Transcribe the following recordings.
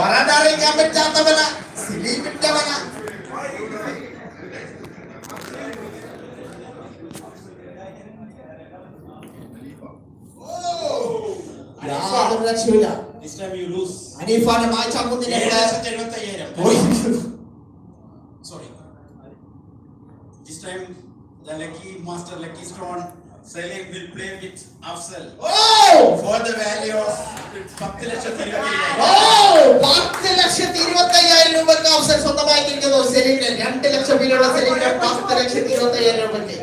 ಹೊರಡಾರಿಗೆ ಬಿಟ್ಟ ಆಗ್ತವಲ್ಲ ಸಿಡಿ ಬಿಟ್ಟವಲ್ಲ ಯಾರು ರಕ್ಷಿಲ್ಲ ಹನೀಫಾನ ಮಾಚ್ ಹಾಕೊಂಡಿದ್ದೆ sorry this time the lucky master lucky stone Salim will play with Afsal oh! for the value of 10 lakh. Oh! പത്ത് ലക്ഷത്തി ഇരുപത്തി അയ്യായിരം രൂപക്ക് അവസരം സ്വന്തമാക്കിയിരിക്കുന്നു സെലീമിന് രണ്ട് ലക്ഷം വിലയുള്ള സെലീമിന് പത്ത് ലക്ഷത്തി ഇരുപത്തി അയ്യായിരം രൂപക്ക്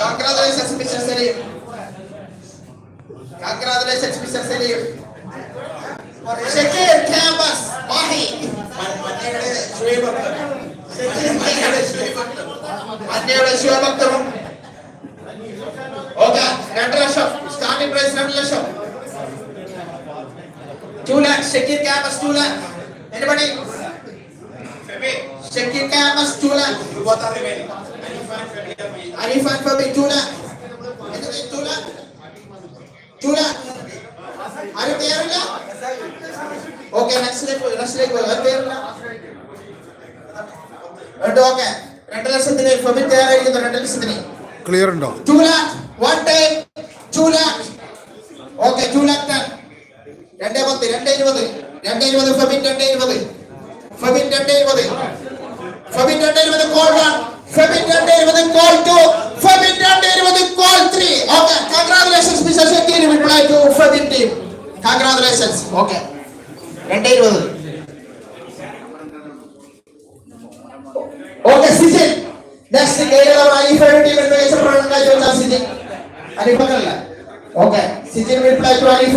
congratulations mister Salim congratulations mister Salim Shakir campus Mahe. മ- മഞ്ഞയുടെ ഷുഹൈബ് അക്തർ. മഞ്ഞയുടെ ഷുഹൈബ് അക്തർ. മഞ്ഞയുടെ ശിവഭക്തരും ഓക്കെ രണ്ട് ലക്ഷം. സ്റ്റാർട്ടിംഗ് പ്രൈസ് രണ്ട് ലക്ഷം. Two lakh Shakir campus two lakh anybody campus two lakh you both are are remaining. Arif and Fabi, two lakh. Anyway, two lakh. Two lakh. ആരും തയ്യാറില്ല ഓക്കെ നെക്സ്റ്റിലേക്ക് നെക്സ്റ്റിലേക്ക് പോകും തയ്യാറില്ല രണ്ട് ഓക്കെ രണ്ട് ലക്ഷത്തിന് ഫെബിൻ തയ്യാറായിരിക്കുന്നു രണ്ട് ലക്ഷത്തിന് ക്ലിയർ ഉണ്ടോ two lakh one time two lakh okay two lakh ten രണ്ടേ ഇരുപത് രണ്ടേ ഇരുപത് ഫെബിൻ രണ്ടേ ഇരുപത് ഫെബിൻ രണ്ടേ ഇരുപത് ഫെബിൻ രണ്ടേ ഇരുപത് കോൾ വൺ ഫെബിൻ രണ്ടേ ഇരുപത് കോൾ ടു ഫെബിൻ രണ്ടേ ഇരുപത് call three okay congratulations mister Shakir reply to Febin team congratulations okay രണ്ടേ ഇരുപത് ഓക്കെ സിജിൻ. നെക്സ്റ്റ് കേരള അലിഫയുടെ ടീമിൽ മികച്ച പ്രകടനം കാഴ്ചവെച്ച Sijil അലിഫല്ല okay Sijin. Reply to Alifa.